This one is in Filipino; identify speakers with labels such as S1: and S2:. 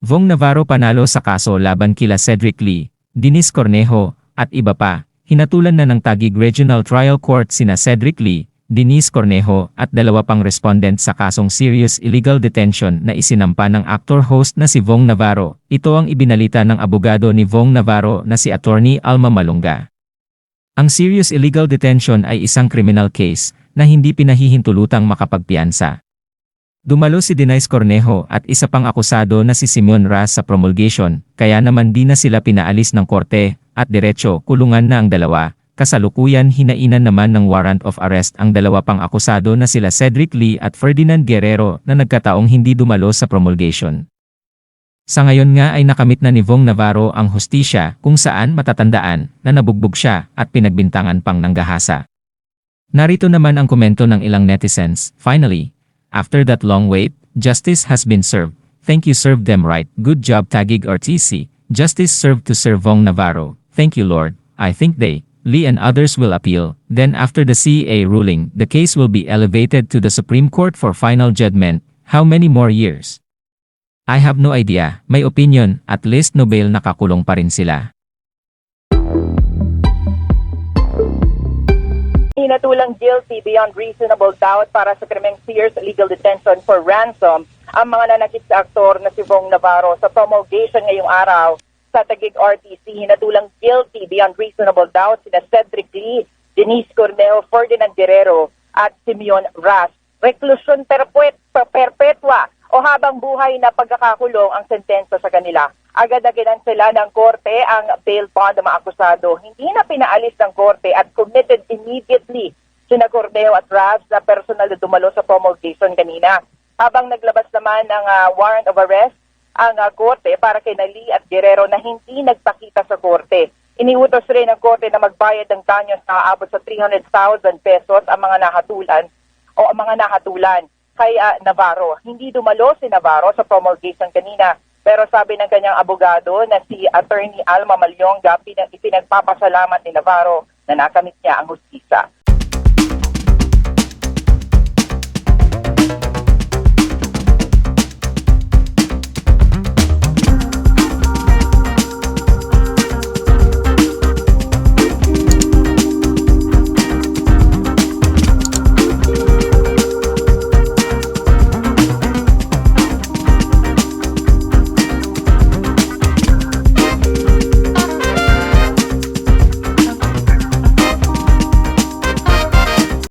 S1: Vong Navarro panalo sa kaso laban kila Cedric Lee, Denise Cornejo, at iba pa. Hinatulan na ng Taguig Regional Trial Court sina Cedric Lee, Denise Cornejo at dalawa pang respondent sa kasong serious illegal detention na isinampa ng actor-host na si Vong Navarro. Ito ang ibinalita ng abogado ni Vong Navarro na si Attorney Alma Malunga. Ang serious illegal detention ay isang criminal case na hindi pinahihintulutang makapagpiansa. Dumalo si Denise Cornejo at isa pang akusado na si Simon Ras sa promulgation, kaya naman di na sila pinaalis ng korte, at diretso kulungan na ang dalawa. Kasalukuyan hinainan naman ng warrant of arrest ang dalawa pang akusado na sila Cedric Lee at Ferdinand Guerrero na nagkataong hindi dumalo sa promulgation. Sa ngayon nga ay nakamit na ni Vong Navarro ang hustisya kung saan matatandaan na nabugbog siya at pinagbintangan pang nanggahasa. Narito naman ang komento ng ilang netizens. Finally, after that long wait, justice has been served. Thank you served them right. Good job Tagig RTC. Justice served to Sir Vong Navarro. Thank you Lord. I think they, Lee and others will appeal. Then after the CEA ruling, the case will be elevated to the Supreme Court for final judgment. How many more years? I have no idea. May opinion, at least Nobel nakakulong pa rin sila.
S2: Hinatulang guilty beyond reasonable doubt para sa krimeng Sears legal detention for ransom ang mga nanakit sa aktor na si Vong Navarro sa promulgation ngayong araw sa Taguig RTC. Hinatulang guilty beyond reasonable doubt sina Cedric Lee, Denise Corneo, Ferdinand Guerrero at Simeon Ras. Perpet, perpetua o habang buhay na pagkakakulong ang sentensya sa kanila. Agad-agadan sila ng korte ang bail bond ng mga akusado. Hindi na pinaalis ng korte at committed immediately sina Cordeo at Ravs na personal na dumalo sa promulgation kanina. Habang naglabas naman ng ah, warrant of arrest ang ah, korte para kay Nali at Guerrero na hindi nagpakita sa korte. Iniutos rin ng korte na magbayad ng danyos na aabot sa 300,000 pesos ang mga nahatulan o ang mga nahatulan kay ah, Navarro. Hindi dumalo si Navarro sa promulgation kanina pero sabi ng kanyang abogado na si Attorney Alma Malyonga pinag ipinagpapasalamat ni Navarro na nakamit niya ang hustisya.